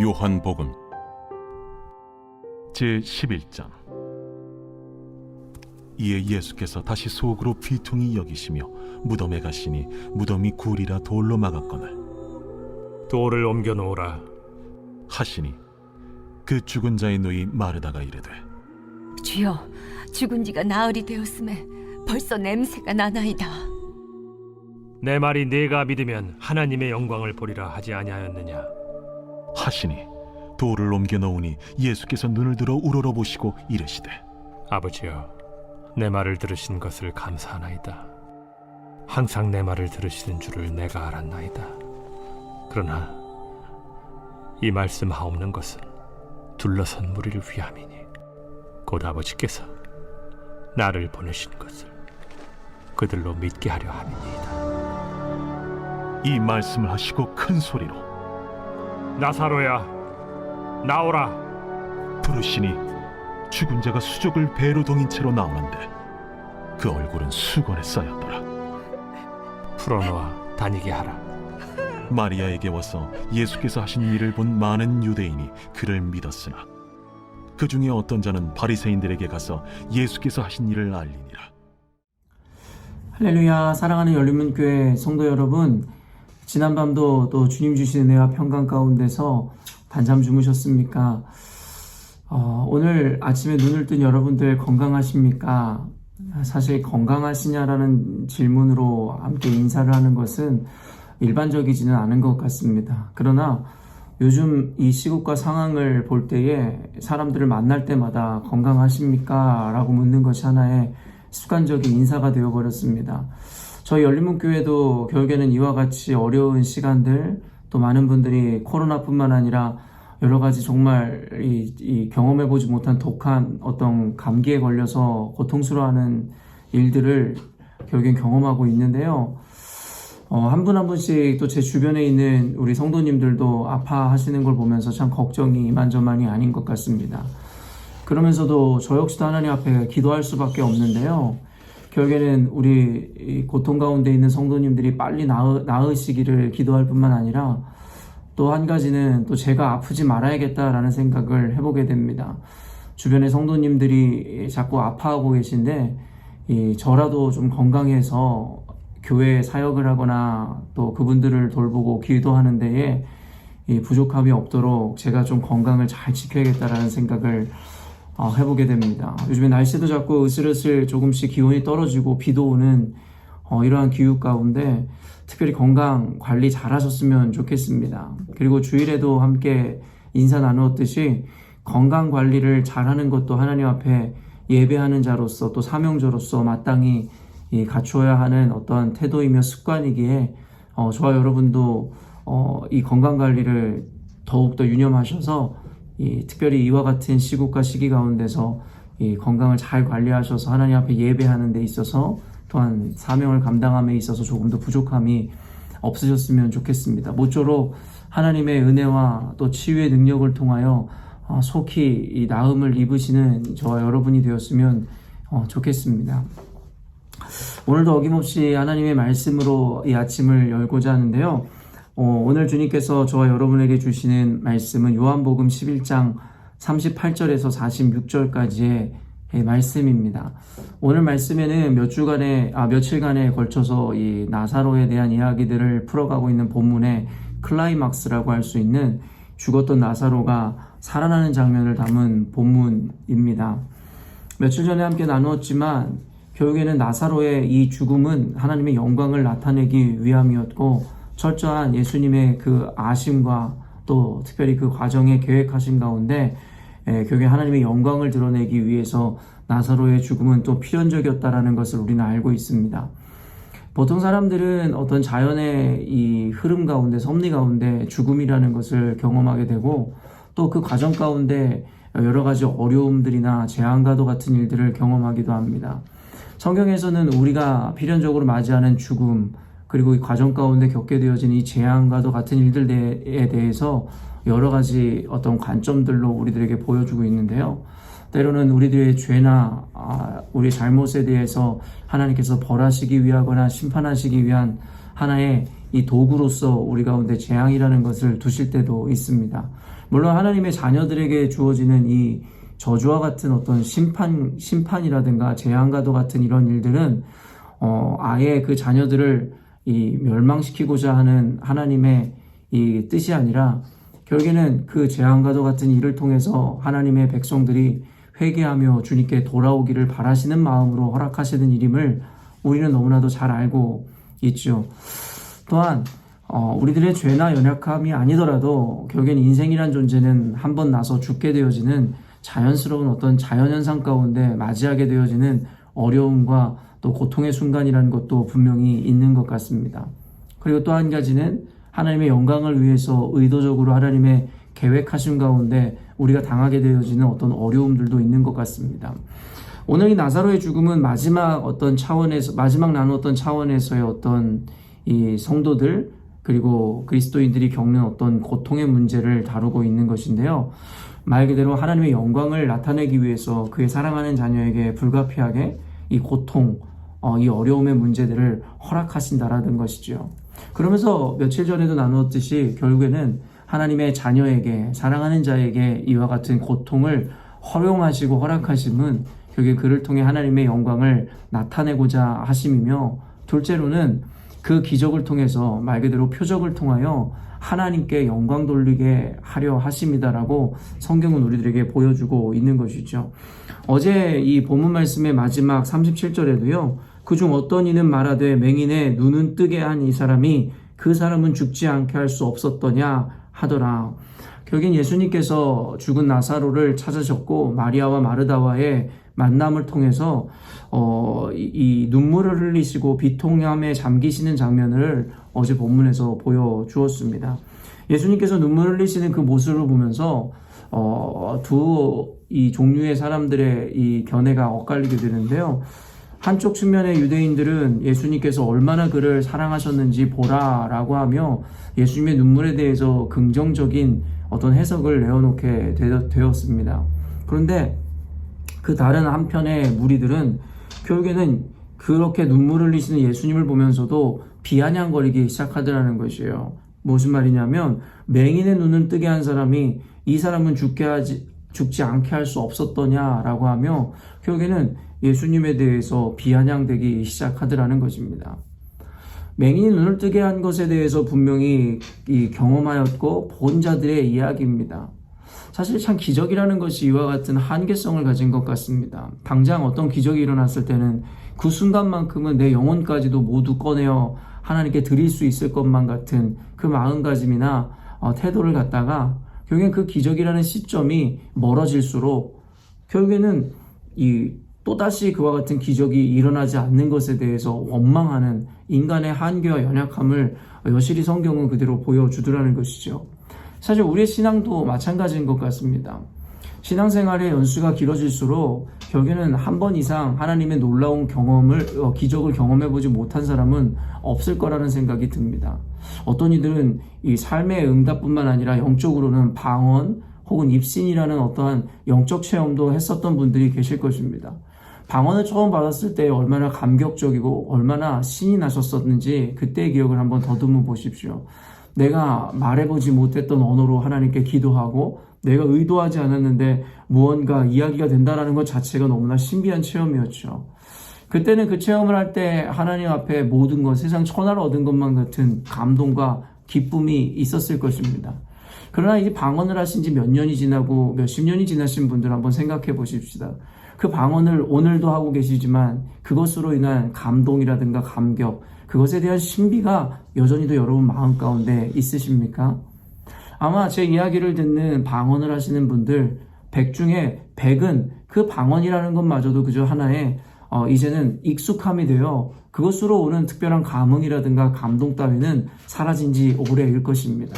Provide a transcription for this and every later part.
요한복음 제 11장 이에 예수께서 다시 속으로 비통히 여기시며 무덤에 가시니 무덤이 굴이라 돌로 막았거늘 돌을 옮겨 놓으라. 하시니 그 죽은 자의 누이 마르다가 이르되 주여, 죽은 지가 나흘이 되었음에 벌써 냄새가 나나이다. 내 말이 네가 믿으면 하나님의 영광을 보리라 하지 아니하였느냐? 하시니 돌을 옮겨 놓으니 예수께서 눈을 들어 우러러 보시고 이르시되 아버지여, 내 말을 들으신 것을 감사하나이다. 항상 내 말을 들으시는 줄을 내가 알았나이다. 그러나 이 말씀 하옵는 것은 둘러선 무리를 위함이니 곧 아버지께서 나를 보내신 것을 그들로 믿게 하려 함이니이다. 이 말씀을 하시고 큰 소리로 나사로야, 나오라. 부르시니 죽은 자가 수족을 배로 동인 채로 나오는데 그 얼굴은 수건에 쌓였더라 풀어놓아 다니게 하라. 마리아에게 와서 예수께서 하신 일을 본 많은 유대인이 그를 믿었으나 그 중에 어떤 자는 바리새인들에게 가서 예수께서 하신 일을 알리니라 할렐루야 사랑하는 열린문교회 성도 여러분 지난밤도 또 주님 주신 은혜와 평강 가운데서 반잠 주무셨습니까? 어, 오늘 아침에 눈을 뜬 여러분들 건강하십니까? 사실 건강하시냐라는 질문으로 함께 인사를 하는 것은 일반적이지는 않은 것 같습니다. 그러나 요즘 이 시국과 상황을 볼 때에 사람들을 만날 때마다 건강하십니까? 라고 묻는 것이 하나의 습관적인 인사가 되어버렸습니다. 저희 열린문교회도 결국에는 이와 같이 어려운 시간들 또 많은 분들이 코로나뿐만 아니라 여러 가지 정말 이, 이 경험해보지 못한 독한 어떤 감기에 걸려서 고통스러워하는 일들을 결국엔 경험하고 있는데요. 어, 한 분 한 분씩 또 제 주변에 있는 우리 성도님들도 아파하시는 걸 보면서 참 걱정이 이만저만이 아닌 것 같습니다. 그러면서도 저 역시도 하나님 앞에 기도할 수밖에 없는데요. 결국에는 우리 이 고통 가운데 있는 성도님들이 빨리 나으, 나으시기를 기도할 뿐만 아니라 또 한 가지는 또 제가 아프지 말아야겠다라는 생각을 해보게 됩니다. 주변의 성도님들이 자꾸 아파하고 계신데 이 저라도 좀 건강해서 교회 사역을 하거나 또 그분들을 돌보고 기도하는 데에 이 부족함이 없도록 제가 좀 건강을 잘 지켜야겠다라는 생각을 어, 해보게 됩니다. 요즘에 날씨도 자꾸 으슬으슬 조금씩 기온이 떨어지고 비도 오는 어, 이러한 기후 가운데 특별히 건강 관리 잘 하셨으면 좋겠습니다. 그리고 주일에도 함께 인사 나누었듯이 건강 관리를 잘 하는 것도 하나님 앞에 예배하는 자로서 또 사명자로서 마땅히 이 갖추어야 하는 어떤 태도이며 습관이기에 어, 저와 여러분도 어, 이 건강 관리를 더욱더 유념하셔서 이, 특별히 이와 같은 시국과 시기 가운데서 이 건강을 잘 관리하셔서 하나님 앞에 예배하는 데 있어서 또한 사명을 감당함에 있어서 조금 더 부족함이 없으셨으면 좋겠습니다. 모쪼록 하나님의 은혜와 또 치유의 능력을 통하여 어, 속히 이 나음을 입으시는 저와 여러분이 되었으면 어, 좋겠습니다. 오늘도 어김없이 하나님의 말씀으로 이 아침을 열고자 하는데요. 어, 오늘 주님께서 저와 여러분에게 주시는 말씀은 요한복음 11장 38절에서 46절까지의 말씀입니다. 오늘 말씀에는 몇 주간에, 아, 며칠간에 걸쳐서 이 나사로에 대한 이야기들을 풀어가고 있는 본문의 클라이막스라고 할 수 있는 죽었던 나사로가 살아나는 장면을 담은 본문입니다. 며칠 전에 함께 나누었지만 결국에는 나사로의 이 죽음은 하나님의 영광을 나타내기 위함이었고 철저한 예수님의 그 아심과 또 특별히 그 과정에 계획하신 가운데 에, 결국에 하나님의 영광을 드러내기 위해서 나사로의 죽음은 또 필연적이었다라는 것을 우리는 알고 있습니다. 보통 사람들은 어떤 자연의 이 흐름 가운데 섭리 가운데 죽음이라는 것을 경험하게 되고 또 그 과정 가운데 여러 가지 어려움들이나 재앙과도 같은 일들을 경험하기도 합니다. 성경에서는 우리가 필연적으로 맞이하는 죽음 그리고 이 과정 가운데 겪게 되어진 이 재앙과도 같은 일들에 대해서 여러 가지 어떤 관점들로 우리들에게 보여주고 있는데요. 때로는 우리들의 죄나 아, 우리 잘못에 대해서 하나님께서 벌하시기 위하거나 심판하시기 위한 하나의 이 도구로서 우리 가운데 재앙이라는 것을 두실 때도 있습니다. 물론 하나님의 자녀들에게 주어지는 이 저주와 같은 어떤 심판, 심판이라든가 재앙과도 같은 이런 일들은, 어, 아예 그 자녀들을 이 멸망시키고자 하는 하나님의 이 뜻이 아니라, 결국에는 그 재앙과도 같은 일을 통해서 하나님의 백성들이 회개하며 주님께 돌아오기를 바라시는 마음으로 허락하시는 일임을 우리는 너무나도 잘 알고 있죠. 또한 어, 우리들의 죄나 연약함이 아니더라도 결국엔 인생이란 존재는 한 번 나서 죽게 되어지는 자연스러운 어떤 자연현상 가운데 맞이하게 되어지는 어려움과 또 고통의 순간이라는 것도 분명히 있는 것 같습니다. 그리고 또 한 가지는 하나님의 영광을 위해서 의도적으로 하나님의 계획하신 가운데 우리가 당하게 되어지는 어떤 어려움들도 있는 것 같습니다. 오늘 이 나사로의 죽음은 마지막 어떤 차원에서 마지막 나누었던 차원에서의 어떤 이 성도들 그리고 그리스도인들이 겪는 어떤 고통의 문제를 다루고 있는 것인데요. 말 그대로 하나님의 영광을 나타내기 위해서 그의 사랑하는 자녀에게 불가피하게 이 고통, 어, 이 어려움의 문제들을 허락하신다라는 것이죠. 그러면서 며칠 전에도 나누었듯이 결국에는 하나님의 자녀에게 사랑하는 자에게 이와 같은 고통을 허용하시고 허락하심은 결국에 그를 통해 하나님의 영광을 나타내고자 하심이며 둘째로는 그 기적을 통해서 말 그대로 표적을 통하여 하나님께 영광 돌리게 하려 하심이다라고 성경은 우리들에게 보여주고 있는 것이죠. 어제 이 본문 말씀의 마지막 37절에도요. 그중 어떤 이는 말하되 맹인의 눈은 뜨게 한 이 사람이 그 사람은 죽지 않게 할 수 없었더냐 하더라. 결국엔 예수님께서 죽은 나사로를 찾으셨고 마리아와 마르다와의 만남을 통해서 어, 이, 이 눈물을 흘리시고 비통함에 잠기시는 장면을 어제 본문에서 보여주었습니다. 예수님께서 눈물 흘리시는 그 모습을 보면서 어, 두 이 종류의 사람들의 이 견해가 엇갈리게 되는데요. 한쪽 측면의 유대인들은 예수님께서 얼마나 그를 사랑하셨는지 보라라고 하며 예수님의 눈물에 대해서 긍정적인 어떤 해석을 내어놓게 되었습니다. 그런데 그 다른 한편의 무리들은 결국에는 그렇게 눈물 흘리시는 예수님을 보면서도 비아냥거리기 시작하더라는 것이에요. 무슨 말이냐면 맹인의 눈을 뜨게 한 사람이 이 사람은 죽게 하지 죽지 않게 할 수 없었더냐라고 하며 결국에는 예수님에 대해서 비아냥되기 시작하더라는 것입니다. 맹인이 눈을 뜨게 한 것에 대해서 분명히 이 경험하였고 본 자들의 이야기입니다. 사실 참 기적이라는 것이 이와 같은 한계성을 가진 것 같습니다. 당장 어떤 기적이 일어났을 때는 그 순간만큼은 내 영혼까지도 모두 꺼내어 하나님께 드릴 수 있을 것만 같은 그 마음가짐이나 어, 태도를 갖다가 결국엔 그 기적이라는 시점이 멀어질수록 결국에는 이 또다시 그와 같은 기적이 일어나지 않는 것에 대해서 원망하는 인간의 한계와 연약함을 여실히 성경은 그대로 보여주더라는 것이죠. 사실 우리의 신앙도 마찬가지인 것 같습니다. 신앙생활의 연수가 길어질수록 결국에는 한 번 이상 하나님의 놀라운 경험을 어, 기적을 경험해 보지 못한 사람은 없을 거라는 생각이 듭니다. 어떤 이들은 이 삶의 응답뿐만 아니라 영적으로는 방언 혹은 입신이라는 어떠한 영적 체험도 했었던 분들이 계실 것입니다. 방언을 처음 받았을 때 얼마나 감격적이고 얼마나 신이 나셨었는지 그때의 기억을 한번 더듬어 보십시오. 내가 말해보지 못했던 언어로 하나님께 기도하고 내가 의도하지 않았는데 무언가 이야기가 된다라는 것 자체가 너무나 신비한 체험이었죠. 그때는 그 체험을 할 때 하나님 앞에 모든 것, 세상 천하를 얻은 것만 같은 감동과 기쁨이 있었을 것입니다. 그러나 이제 방언을 하신 지 몇 년이 지나고 몇십 년이 지나신 분들 한번 생각해 보십시다. 그 방언을 오늘도 하고 계시지만 그것으로 인한 감동이라든가 감격, 그것에 대한 신비가 여전히도 여러분 마음 가운데 있으십니까? 아마 제 이야기를 듣는 방언을 하시는 분들 100 중에 100은 그 방언이라는 것마저도 그저 하나의 어, 이제는 익숙함이 되어 그것으로 오는 특별한 감흥이라든가 감동 따위는 사라진 지 오래일 것입니다.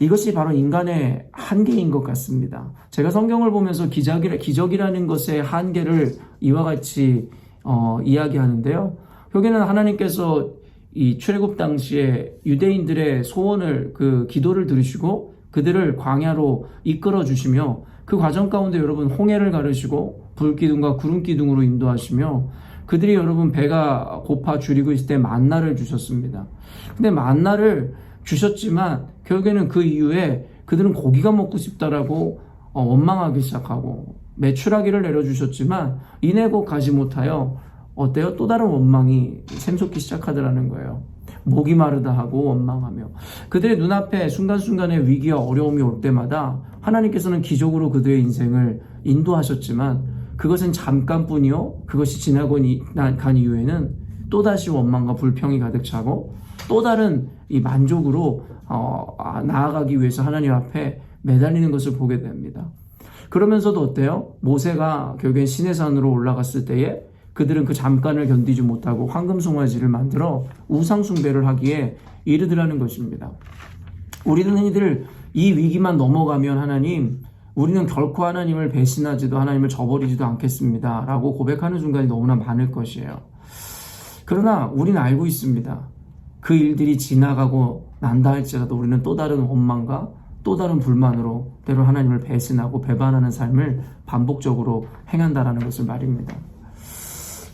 이것이 바로 인간의 한계인 것 같습니다. 제가 성경을 보면서 기적이라, 기적이라는 것의 한계를 이와 같이 어, 이야기하는데요. 여기는 하나님께서 이 출애굽 당시에 유대인들의 소원을 그 기도를 들으시고 그들을 광야로 이끌어 주시며 그 과정 가운데 여러분 홍해를 가르시고 불기둥과 구름기둥으로 인도하시며 그들이 여러분 배가 고파 줄이고 있을 때 만나를 주셨습니다. 근데 만나를 주셨지만 결국에는 그 이후에 그들은 고기가 먹고 싶다라고 어, 원망하기 시작하고 매출하기를 내려주셨지만 이내 곧 가지 못하여 어때요? 또 다른 원망이 샘솟기 시작하더라는 거예요. 목이 마르다 하고 원망하며 그들의 눈앞에 순간순간의 위기와 어려움이 올 때마다 하나님께서는 기적으로 그들의 인생을 인도하셨지만 그것은 잠깐뿐이요 그것이 지나고 간 이후에는 또다시 원망과 불평이 가득 차고 또 다른 이 만족으로 어, 아, 나아가기 위해서 하나님 앞에 매달리는 것을 보게 됩니다. 그러면서도 어때요? 모세가 결국엔 시내산으로 올라갔을 때에 그들은 그 잠깐을 견디지 못하고 황금 송아지를 만들어 우상 숭배를 하기에 이르더라는 것입니다. 우리는 흔히들 이 위기만 넘어가면 하나님, 우리는 결코 하나님을 배신하지도 하나님을 저버리지도 않겠습니다. 라고 고백하는 순간이 너무나 많을 것이에요. 그러나 우리는 알고 있습니다. 그 일들이 지나가고 난다 할지라도 우리는 또 다른 원망과 또 다른 불만으로 때로 하나님을 배신하고 배반하는 삶을 반복적으로 행한다라는 것을 말입니다.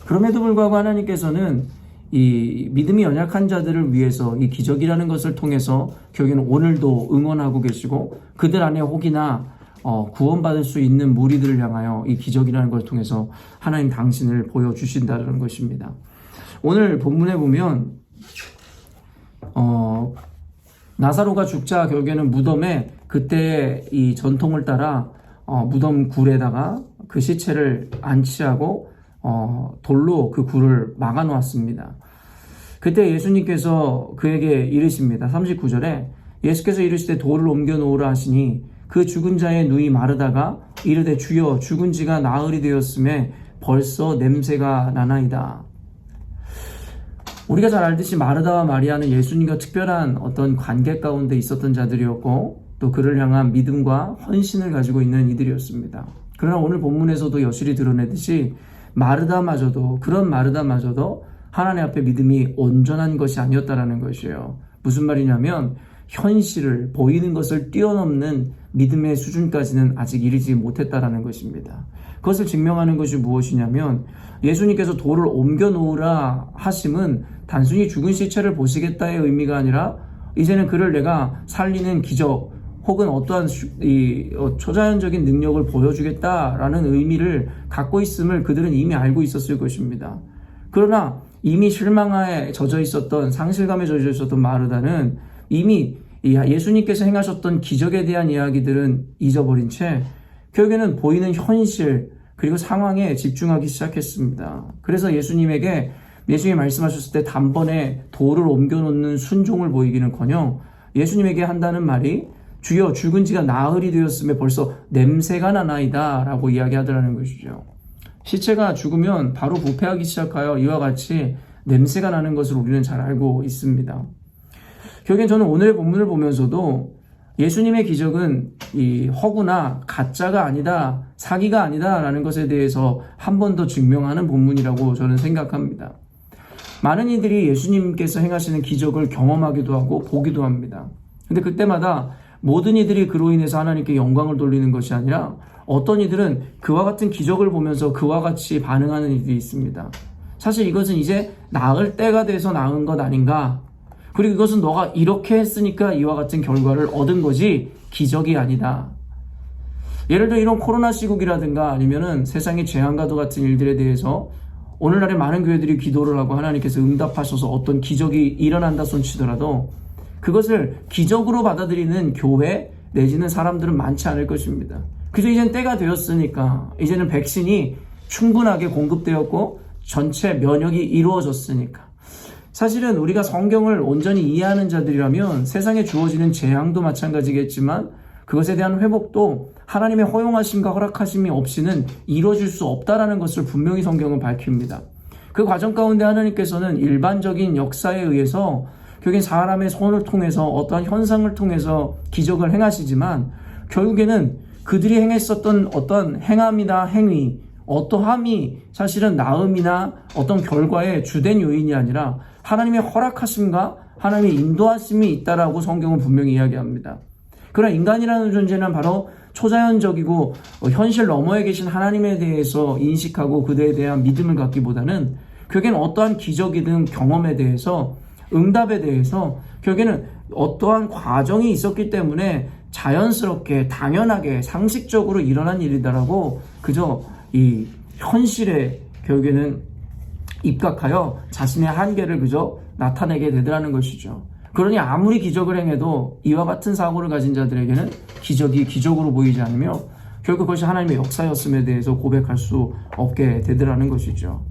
그럼에도 불구하고 하나님께서는 이 믿음이 연약한 자들을 위해서 이 기적이라는 것을 통해서 결국에는 오늘도 응원하고 계시고 그들 안에 혹이나 어, 구원받을 수 있는 무리들을 향하여 이 기적이라는 걸 통해서 하나님 당신을 보여주신다는 것입니다. 오늘 본문에 보면 어, 나사로가 죽자 결국에는 무덤에 그때 이 전통을 따라 어, 무덤 굴에다가 그 시체를 안치하고 어, 돌로 그 굴을 막아 놓았습니다. 그때 예수님께서 그에게 이르십니다. 39절에 예수께서 이르시되 돌을 옮겨 놓으라 하시니 그 죽은 자의 누이 마르다가 이르되 주여 죽은 지가 나흘이 되었음에 벌써 냄새가 나나이다. 우리가 잘 알듯이 마르다와 마리아는 예수님과 특별한 어떤 관계 가운데 있었던 자들이었고 또 그를 향한 믿음과 헌신을 가지고 있는 이들이었습니다. 그러나 오늘 본문에서도 여실히 드러내듯이 마르다마저도 그런 마르다마저도 하나님 앞에 믿음이 온전한 것이 아니었다라는 것이에요. 무슨 말이냐면 현실을 보이는 것을 뛰어넘는 믿음의 수준까지는 아직 이르지 못했다라는 것입니다. 그것을 증명하는 것이 무엇이냐면 예수님께서 돌을 옮겨 놓으라 하심은 단순히 죽은 시체를 보시겠다의 의미가 아니라 이제는 그를 내가 살리는 기적 혹은 어떠한 수- 이 어, 초자연적인 능력을 보여주겠다라는 의미를 갖고 있음을 그들은 이미 알고 있었을 것입니다. 그러나 이미 실망에 젖어 있었던 상실감에 젖어 있었던 마르다는 이미 이 예수님께서 행하셨던 기적에 대한 이야기들은 잊어버린 채 결국에는 보이는 현실 그리고 상황에 집중하기 시작했습니다. 그래서 예수님에게 예수님이 말씀하셨을 때 단번에 돌을 옮겨놓는 순종을 보이기는커녕 예수님에게 한다는 말이 주여 죽은 지가 나흘이 되었음에 벌써 냄새가 나나이다 라고 이야기하더라는 것이죠. 시체가 죽으면 바로 부패하기 시작하여 이와 같이 냄새가 나는 것을 우리는 잘 알고 있습니다. 결국엔 저는 오늘의 본문을 보면서도 예수님의 기적은 이 허구나 가짜가 아니다, 사기가 아니다라는 것에 대해서 한 번 더 증명하는 본문이라고 저는 생각합니다. 많은 이들이 예수님께서 행하시는 기적을 경험하기도 하고 보기도 합니다. 근데 그때마다 모든 이들이 그로 인해서 하나님께 영광을 돌리는 것이 아니라 어떤 이들은 그와 같은 기적을 보면서 그와 같이 반응하는 이들이 있습니다. 사실 이것은 이제 나을 때가 돼서 나은 것 아닌가? 그리고 이것은 너가 이렇게 했으니까 이와 같은 결과를 얻은 거지 기적이 아니다. 예를 들어 이런 코로나 시국이라든가 아니면은 세상의 재앙과도 같은 일들에 대해서 오늘날에 많은 교회들이 기도를 하고 하나님께서 응답하셔서 어떤 기적이 일어난다 손치더라도 그것을 기적으로 받아들이는 교회 내지는 사람들은 많지 않을 것입니다. 그저 이제는 때가 되었으니까 이제는 백신이 충분하게 공급되었고 전체 면역이 이루어졌으니까 사실은 우리가 성경을 온전히 이해하는 자들이라면 세상에 주어지는 재앙도 마찬가지겠지만 그것에 대한 회복도 하나님의 허용하심과 허락하심이 없이는 이루어질 수 없다라는 것을 분명히 성경은 밝힙니다. 그 과정 가운데 하나님께서는 일반적인 역사에 의해서 결국엔 사람의 손을 통해서 어떠한 현상을 통해서 기적을 행하시지만 결국에는 그들이 행했었던 어떤 행함이나 행위, 어떠함이 사실은 나음이나 어떤 결과의 주된 요인이 아니라 하나님의 허락하심과 하나님의 인도하심이 있다라고 성경은 분명히 이야기합니다. 그러나 인간이라는 존재는 바로 초자연적이고 어, 현실 너머에 계신 하나님에 대해서 인식하고 그들에 대한 믿음을 갖기보다는 결국에는 어떠한 기적이든 경험에 대해서 응답에 대해서 결국에는 어떠한 과정이 있었기 때문에 자연스럽게 당연하게 상식적으로 일어난 일이다라고 그저 이 현실에 결국에는 입각하여 자신의 한계를 그저 나타내게 되더라는 것이죠. 그러니 아무리 기적을 행해도 이와 같은 사고를 가진 자들에게는 기적이 기적으로 보이지 않으며 결국 그것이 하나님의 역사였음에 대해서 고백할 수 없게 되더라는 것이죠.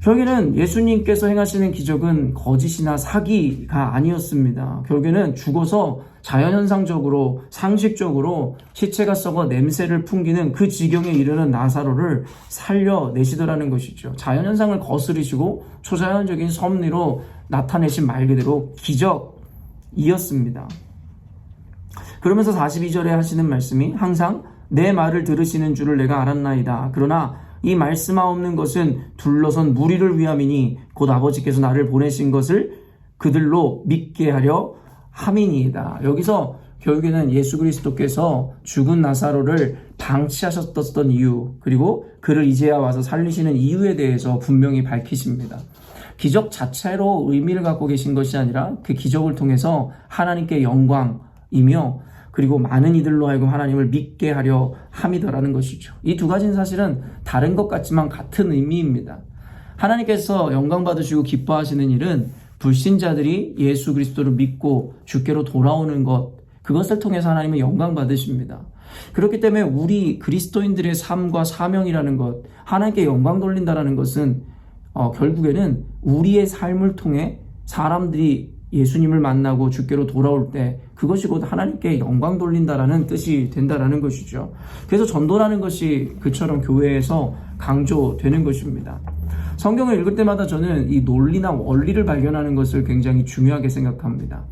결국에는 예수님께서 행하시는 기적은 거짓이나 사기가 아니었습니다. 결국에는 죽어서 자연현상적으로 상식적으로 시체가 썩어 냄새를 풍기는 그 지경에 이르는 나사로를 살려내시더라는 것이죠. 자연현상을 거스르시고 초자연적인 섭리로 나타내신 말 그대로 기적이었습니다. 그러면서 42절에 하시는 말씀이 항상 내 말을 들으시는 줄을 내가 알았나이다. 그러나 이 말씀하옵는 것은 둘러선 무리를 위함이니 곧 아버지께서 나를 보내신 것을 그들로 믿게 하려 함이니이다. 여기서 결국에는 예수 그리스도께서 죽은 나사로를 방치하셨던 이유 그리고 그를 이제야 와서 살리시는 이유에 대해서 분명히 밝히십니다. 기적 자체로 의미를 갖고 계신 것이 아니라 그 기적을 통해서 하나님께 영광이며 그리고 많은 이들로 하여금 하나님을 믿게 하려 함이더라는 것이죠. 이 두 가지는 사실은 다른 것 같지만 같은 의미입니다. 하나님께서 영광 받으시고 기뻐하시는 일은 불신자들이 예수 그리스도를 믿고 주께로 돌아오는 것 그것을 통해서 하나님은 영광 받으십니다. 그렇기 때문에 우리 그리스도인들의 삶과 사명이라는 것, 하나님께 영광 돌린다라는 것은 어, 결국에는 우리의 삶을 통해 사람들이 예수님을 만나고 주께로 돌아올 때 그것이 곧 하나님께 영광 돌린다라는 뜻이 된다라는 것이죠. 그래서 전도라는 것이 그처럼 교회에서 강조되는 것입니다. 성경을 읽을 때마다 저는 이 논리나 원리를 발견하는 것을 굉장히 중요하게 생각합니다.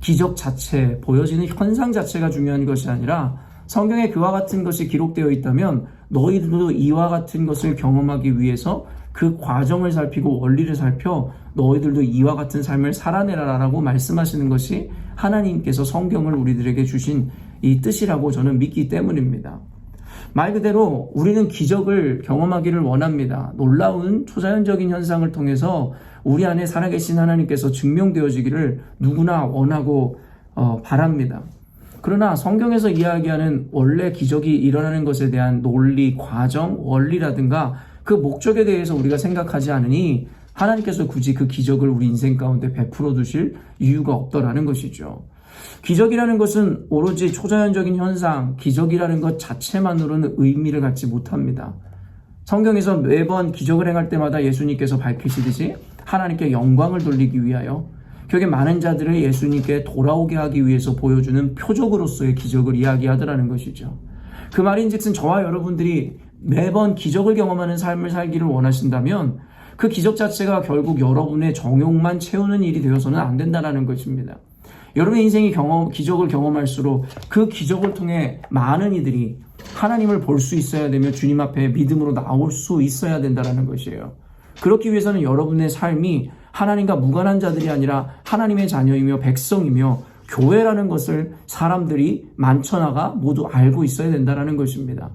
기적 자체, 보여지는 현상 자체가 중요한 것이 아니라 성경에 그와 같은 것이 기록되어 있다면 너희들도 이와 같은 것을 경험하기 위해서 그 과정을 살피고 원리를 살펴 너희들도 이와 같은 삶을 살아내라라고 말씀하시는 것이 하나님께서 성경을 우리들에게 주신 이 뜻이라고 저는 믿기 때문입니다. 말 그대로 우리는 기적을 경험하기를 원합니다. 놀라운 초자연적인 현상을 통해서 우리 안에 살아계신 하나님께서 증명되어지기를 누구나 원하고 어, 바랍니다. 그러나 성경에서 이야기하는 원래 기적이 일어나는 것에 대한 논리, 과정, 원리라든가 그 목적에 대해서 우리가 생각하지 않으니 하나님께서 굳이 그 기적을 우리 인생 가운데 베풀어 두실 이유가 없더라는 것이죠. 기적이라는 것은 오로지 초자연적인 현상, 기적이라는 것 자체만으로는 의미를 갖지 못합니다. 성경에서 매번 기적을 행할 때마다 예수님께서 밝히시듯이 하나님께 영광을 돌리기 위하여 결국에 많은 자들을 예수님께 돌아오게 하기 위해서 보여주는 표적으로서의 기적을 이야기하더라는 것이죠. 그 말인즉슨 저와 여러분들이 매번 기적을 경험하는 삶을 살기를 원하신다면 그 기적 자체가 결국 여러분의 정욕만 채우는 일이 되어서는 안 된다는 것입니다. 여러분의 인생이 경험, 기적을 경험할수록 그 기적을 통해 많은 이들이 하나님을 볼 수 있어야 되며 주님 앞에 믿음으로 나올 수 있어야 된다는 것이에요. 그렇기 위해서는 여러분의 삶이 하나님과 무관한 자들이 아니라 하나님의 자녀이며 백성이며 교회라는 것을 사람들이 많천하가 모두 알고 있어야 된다는 것입니다.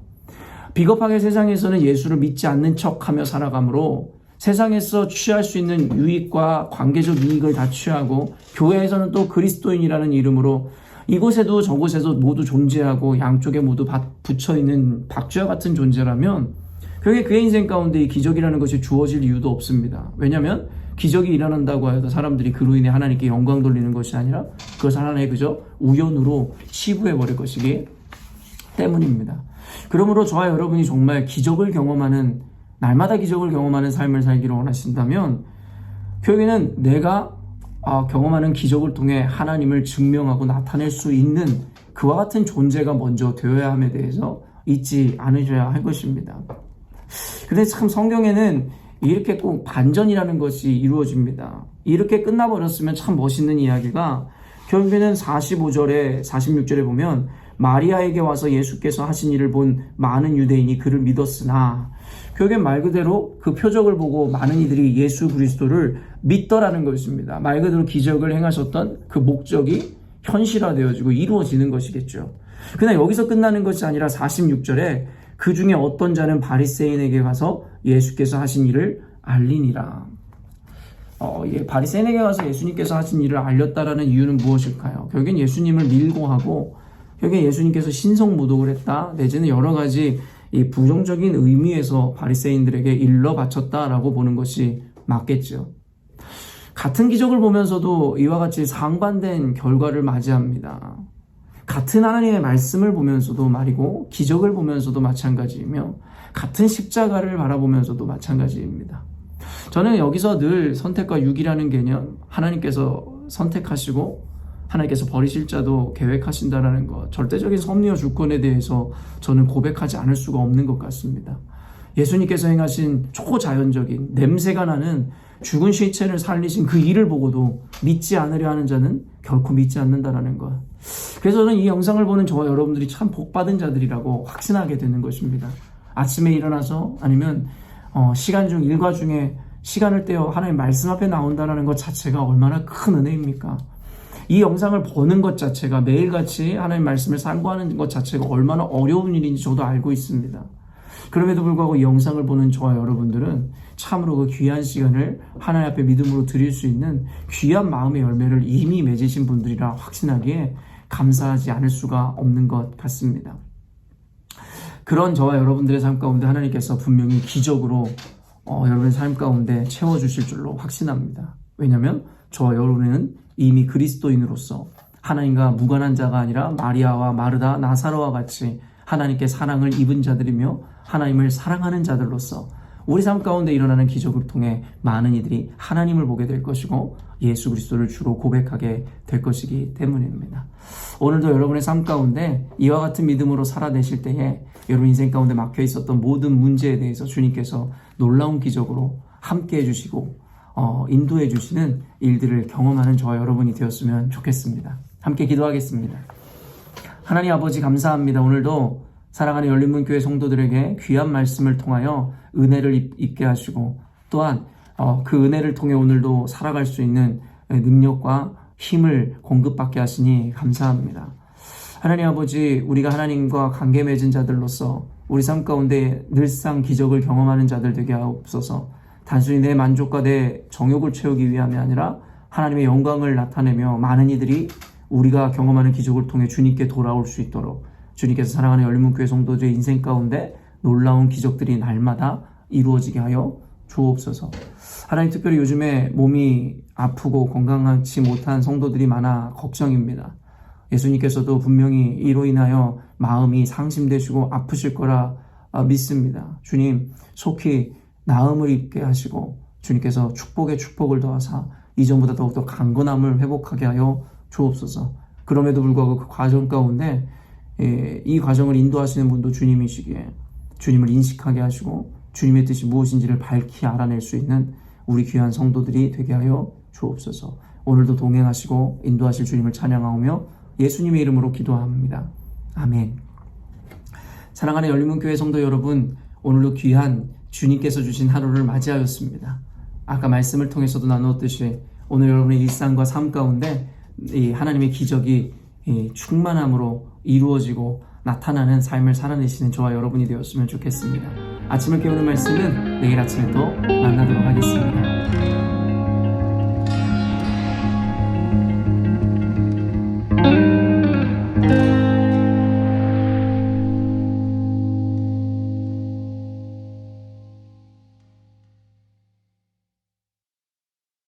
비겁하게 세상에서는 예수를 믿지 않는 척하며 살아가므로 세상에서 취할 수 있는 유익과 관계적 이익을 다 취하고 교회에서는 또 그리스도인이라는 이름으로 이곳에도 저곳에도 모두 존재하고 양쪽에 모두 붙여 있는 박쥐와 같은 존재라면 그게 그의 인생 가운데 이 기적이라는 것이 주어질 이유도 없습니다. 왜냐하면 기적이 일어난다고 하여도 사람들이 그로 인해 하나님께 영광 돌리는 것이 아니라 그것을 하나의 그저 우연으로 치부해 버릴 것이기 때문입니다. 그러므로 저와 여러분이 정말 기적을 경험하는 날마다 기적을 경험하는 삶을 살기를 원하신다면 결국에는 내가 아, 경험하는 기적을 통해 하나님을 증명하고 나타낼 수 있는 그와 같은 존재가 먼저 되어야 함에 대해서 잊지 않으셔야 할 것입니다. 근데 참 성경에는 이렇게 꼭 반전이라는 것이 이루어집니다. 이렇게 끝나버렸으면 참 멋있는 이야기가 결국에는 45절에 46절에 보면 마리아에게 와서 예수께서 하신 일을 본 많은 유대인이 그를 믿었으나 결국엔 말 그대로 그 표적을 보고 많은 이들이 예수 그리스도를 믿더라는 것입니다. 말 그대로 기적을 행하셨던 그 목적이 현실화되어지고 이루어지는 것이겠죠. 그러나 여기서 끝나는 것이 아니라 46절에 그 중에 어떤 자는 바리새인에게 가서 예수께서 하신 일을 알리니라. 어, 예, 바리새인에게 가서 예수님께서 하신 일을 알렸다라는 이유는 무엇일까요? 결국엔 예수님을 밀고 하고 결국엔 예수님께서 신성 모독을 했다 내지는 여러 가지 이 부정적인 의미에서 바리새인들에게 일러 바쳤다라고 보는 것이 맞겠죠. 같은 기적을 보면서도 이와 같이 상반된 결과를 맞이합니다. 같은 하나님의 말씀을 보면서도 말이고 기적을 보면서도 마찬가지이며 같은 십자가를 바라보면서도 마찬가지입니다. 저는 여기서 늘 선택과 유기라는 개념 하나님께서 선택하시고 하나님께서 버리실 자도 계획하신다라는 것 절대적인 섭리와 주권에 대해서 저는 고백하지 않을 수가 없는 것 같습니다. 예수님께서 행하신 초자연적인 냄새가 나는 죽은 시체를 살리신 그 일을 보고도 믿지 않으려 하는 자는 결코 믿지 않는다라는 것. 그래서 저는 이 영상을 보는 저와 여러분들이 참 복받은 자들이라고 확신하게 되는 것입니다. 아침에 일어나서 아니면 어, 시간 중 일과 중에 시간을 떼어 하나님 말씀 앞에 나온다라는 것 자체가 얼마나 큰 은혜입니까? 이 영상을 보는 것 자체가 매일같이 하나님 말씀을 상고하는 것 자체가 얼마나 어려운 일인지 저도 알고 있습니다. 그럼에도 불구하고 이 영상을 보는 저와 여러분들은 참으로 그 귀한 시간을 하나님 앞에 믿음으로 드릴 수 있는 귀한 마음의 열매를 이미 맺으신 분들이라 확신하기에 감사하지 않을 수가 없는 것 같습니다. 그런 저와 여러분들의 삶 가운데 하나님께서 분명히 기적으로 어, 여러분의 삶 가운데 채워주실 줄로 확신합니다. 왜냐하면 저와 여러분은 이미 그리스도인으로서 하나님과 무관한 자가 아니라 마리아와 마르다, 나사로와 같이 하나님께 사랑을 입은 자들이며 하나님을 사랑하는 자들로서 우리 삶 가운데 일어나는 기적을 통해 많은 이들이 하나님을 보게 될 것이고 예수 그리스도를 주로 고백하게 될 것이기 때문입니다. 오늘도 여러분의 삶 가운데 이와 같은 믿음으로 살아내실 때에 여러분 인생 가운데 막혀 있었던 모든 문제에 대해서 주님께서 놀라운 기적으로 함께 해주시고 어, 인도해 주시는 일들을 경험하는 저와 여러분이 되었으면 좋겠습니다. 함께 기도하겠습니다. 하나님 아버지 감사합니다. 오늘도 사랑하는 열린문교회 성도들에게 귀한 말씀을 통하여 은혜를 입- 입게 하시고 또한 어, 그 은혜를 통해 오늘도 살아갈 수 있는 능력과 힘을 공급받게 하시니 감사합니다. 하나님 아버지 우리가 하나님과 관계 맺은 자들로서 우리 삶 가운데 늘상 기적을 경험하는 자들 되게 하옵소서 단순히 내 만족과 내 정욕을 채우기 위함이 아니라 하나님의 영광을 나타내며 많은 이들이 우리가 경험하는 기적을 통해 주님께 돌아올 수 있도록 주님께서 사랑하는 열린문교회 성도들의 인생 가운데 놀라운 기적들이 날마다 이루어지게 하여 주옵소서. 하나님 특별히 요즘에 몸이 아프고 건강하지 못한 성도들이 많아 걱정입니다. 예수님께서도 분명히 이로 인하여 마음이 상심되시고 아프실 거라 아, 믿습니다. 주님 속히 나음을 입게 하시고 주님께서 축복의 축복을 더하사 이전보다 더욱더 강건함을 회복하게 하여 주옵소서. 그럼에도 불구하고 그 과정 가운데 예, 이 과정을 인도하시는 분도 주님이시기에 주님을 인식하게 하시고 주님의 뜻이 무엇인지를 밝히 알아낼 수 있는 우리 귀한 성도들이 되게 하여 주옵소서. 오늘도 동행하시고 인도하실 주님을 찬양하오며 예수님의 이름으로 기도합니다. 아멘. 사랑하는 열린문교회 성도 여러분, 오늘도 귀한 주님께서 주신 하루를 맞이하였습니다. 아까 말씀을 통해서도 나누었듯이 오늘 여러분의 일상과 삶 가운데 이 하나님의 기적이 이 충만함으로 이루어지고 나타나는 삶을 살아내시는 저와 여러분이 되었으면 좋겠습니다. 아침을 깨우는 말씀은 내일 아침에 또 만나도록 하겠습니다.